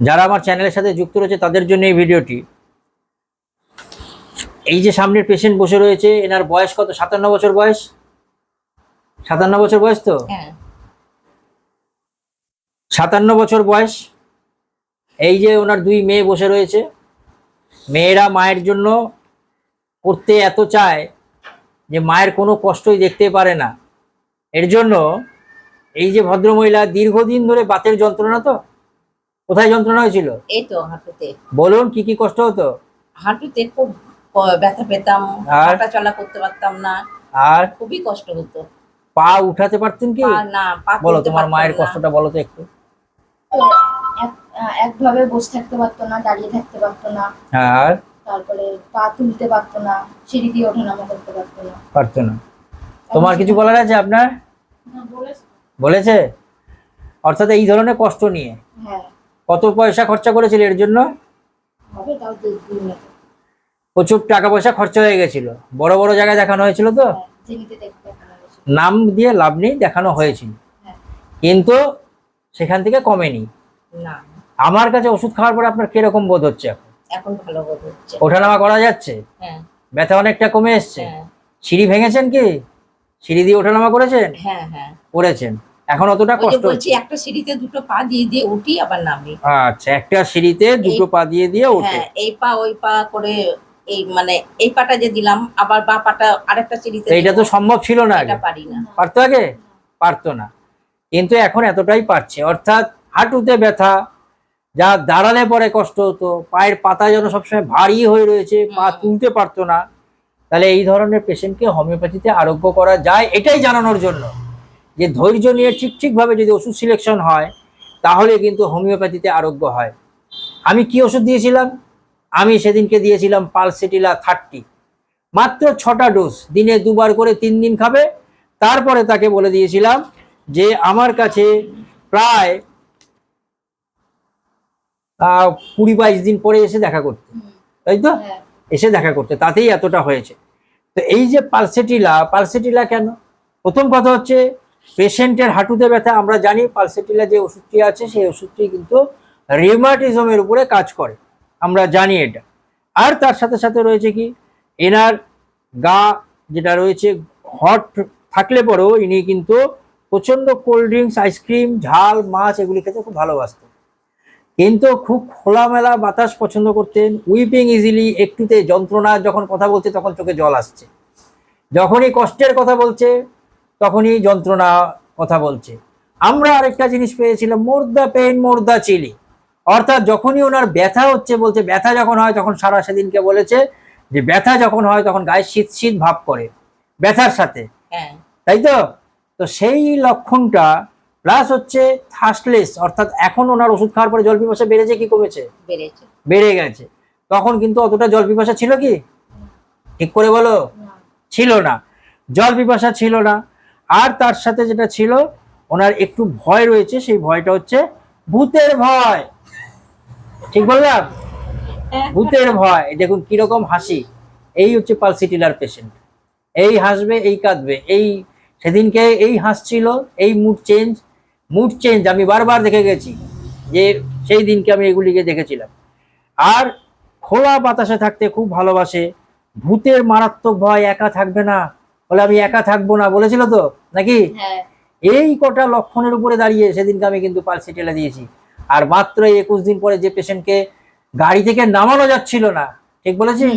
যারা আমার চ্যানেলের সাথে যুক্ত রয়েছে তাদের জন্য এই ভিডিওটি। এই যে সামনের পেশেন্ট বসে রয়েছে এনার বয়স কত? সাতান্ন বছর বয়স? সাতান্ন বছর বয়স তো? হ্যাঁ। সাতান্ন বছর বয়স। এই যে ওনার দুই মেয়ে বসে রয়েছে মেয়েরা মায়ের জন্য করতে এত চায় যে মায়ের কোনো কষ্টই দেখতে পারে না। এর জন্য এই যে ভদ্রমহিলা দীর্ঘদিন ধরে বাতের যন্ত্রণা তো? কোথায় যন্ত্রণা হয়েছিল? এই তো হাঁটুতে। বলুন কি কি কষ্ট হতো? হাঁটুতে খুব ব্যথা পেতাম হাঁটা চলা করতে পারতাম না। আর? খুবই কষ্ট হতো। পা উঠাতে পারতেন কি? না পা বলো তোমার মায়ের কষ্টটা বলো তো একটু। একভাবে বসে থাকতে পারতো না দাঁড়িয়ে থাকতে পারতো না। আর? তারপরে পা তুলতে পারতো না সিঁড়ি দিয়ে ওঠানামা করতে পারতো না। পারতো না। তোমার কিছু বলার আছে আপনার? বলেছে? অর্থাৎ এই ধরনের কষ্ট নিয়ে। হ্যাঁ। কত পয়সা খরচা করেছিল এর জন্য? প্রচুর টাকা পয়সা খরচা হয়ে গেছিল। বড় বড় জায়গায় দেখানো হয়েছিল তো? হ্যাঁ নাম দিয়ে লাভ নেই দেখানো হয়েছিল। হ্যাঁ। কিন্তু সেখান থেকে কমেনি। না। আমার কাছে ওষুধ খাওয়ার পরে আপনার কীরকম বোধ হচ্ছে এখন? ভালো বোধ হচ্ছে। ওঠানামা করা যাচ্ছে? হ্যাঁ। ব্যথা অনেকটা কমে এসছে? সিঁড়ি ভেঙেছেন কি? সিঁড়ি দিয়ে ওঠানামা করেছেন? হ্যাঁ হ্যাঁ। করেছেন। এখন অতটা কষ্ট বলছি একটা সিঁড়িতে দুটো পা দিয়ে দিয়ে উঠি আবার নামি। আচ্ছা একটা সিঁড়িতে দুটো পা দিয়ে দিয়ে ওঠে। হ্যাঁ এই পা ওই পা করে এই মানে এই পাটা যে দিলাম আবার বা পাটা আরেকটা সিঁড়িতে তো এইটা তো সম্ভব ছিল না এটা পারি না। পারতো আগে? পারতো না। কিন্তু এখন এতটাই পারছে। অর্থাৎ হাঁটুতে ব্যথা যা দাঁড়ালে পরে কষ্ট হতো পায়ের পাতা যেন সবসময় ভারী হয়ে রয়েছে পা তুলতে পারতো না। তাহলে এই ধরনের পেশেন্টকে হোমিওপ্যাথিতে আরোগ্য করা যায় এটাই জানানোর জন্য। যে ধৈর্য নিয়ে ঠিক ঠিকভাবে যদি ওষুধ সিলেকশন হয় তাহলে কিন্তু হোমিওপ্যাথিতে আরোগ্য হয়। আমি কি ওষুধ দিয়েছিলাম? আমি সেদিনকে দিয়েছিলাম পালসেটিলা থার্টি মাত্র ছটা ডোজ দিনে দুবার করে তিন দিন খাবে। তারপরে তাকে বলে দিয়েছিলাম যে আমার কাছে প্রায় কুড়ি বাইশ দিন পরে এসে দেখা করতে। তাই তো? হ্যাঁ। এসে দেখা করতে। তাতেই এতটা হয়েছে। তো এই যে পালসেটিলা পালসেটিলা কেন? প্রথম কথা হচ্ছে পেশেন্টের হাঁটুতে ব্যথা, আমরা জানি পালসেটিলা যে ওষুধটি আছে, সেই ওষুধটি কিন্তু রিউমাটিজমের উপরে কাজ করে। আমরা জানি এটা। আর তার সাথে সাথে রয়েছে কি, এনার গা যেটা রয়েছে, হট থাকলে পরেও ইনি কিন্তু প্রচণ্ড কোল্ড ড্রিঙ্কস, আইসক্রিম, ঝাল, মাছ এগুলি খেতে খুব ভালোবাসত কিন্তু খুব খোলামেলা বাতাস পছন্দ করতেন, উইপিং ইজিলি, একটুতে যন্ত্রণা, যখন কথা বলছে তখন চোখে জল আসছে। যখনই কষ্টের কথা বলছে তখনই যন্ত্রণা কথা বলছে। আমরা আরেকটা জিনিস পেয়েছিলাম মোর্দা পেইন মোর্দা চিলি। অর্থাৎ যখনই ওনার ব্যথা হচ্ছে বলছে ব্যথা যখন হয় তখন সারা সেদিনকে বলেছে যে ব্যথা যখন হয় তখন গায়ে শীত শীত ভাব করে ব্যথার সাথে। হ্যাঁ। তাই তো? তো সেই লক্ষণটা প্লাস হচ্ছে থার্স্টলেস অর্থাৎ এখন ওনার ওষুধ খাওয়ার পরে জল পিপাসা বেড়েছে কি কমেছে? বেড়েছে। বেড়ে গেছে। তখন কিন্তু অতটা জল পিপাসা ছিল কি? ঠিক করে বলো? ছিল না। জল পিপাসা ছিল না। আর তার সাথে যেটা ছিল, ওনার একটু ভয় রয়েছে, সেই ভয়টা হচ্ছে ভূতের ভয়। ঠিক বললাম? ভূতের ভয়। দেখুন কীরকম হাসি। এই হচ্ছে পালসিটিলার পেশেন্ট এই হাসবে, এই কাঁদবে। এই সেদিনকে এই হাসছিল, এই মুড চেঞ্জ মুড চেঞ্জ আমি বারবার দেখে গেছি যে সেই দিনকে আমি এগুলিকে দেখেছিলাম। আর খোলা বাতাসে থাকতে খুব ভালোবাসে। ভূতের মারাত্মক ভয়, একা থাকবে না। বলে আমি একা থাকব না। বলেছিল তো নাকি? হ্যাঁ। এই কটা লক্ষণের উপরে দাঁড়িয়ে সেদিনকে আমি কিন্তু পালসি টেলে দিয়েছি। আর মাত্র একুশ দিন পরে যে পেশেন্টকে গাড়ি থেকে নামানো যাচ্ছিল না ঠিক বলেছি?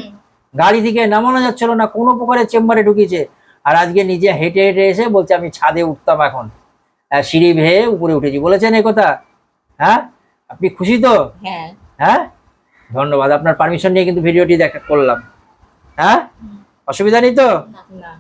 গাড়ি থেকে নামানো যাচ্ছিল না কোনো প্রকারের চেম্বারে ঢুকিয়েছে। আর আজকে নিজে হেঁটে হেঁটে এসে বলছে আমি ছাদে উঠতাম এখন। সিঁড়ি ভেয়ে উপরে উঠেছি। বলেছেন এই কথা? হ্যাঁ? আপনি খুশি তো? হ্যাঁ। হ্যাঁ? ধন্যবাদ আপনার পারমিশন নিয়ে কিন্তু ভিডিওটি দেখা করলাম। হ্যাঁ? অসুবিধা নেই তো? না।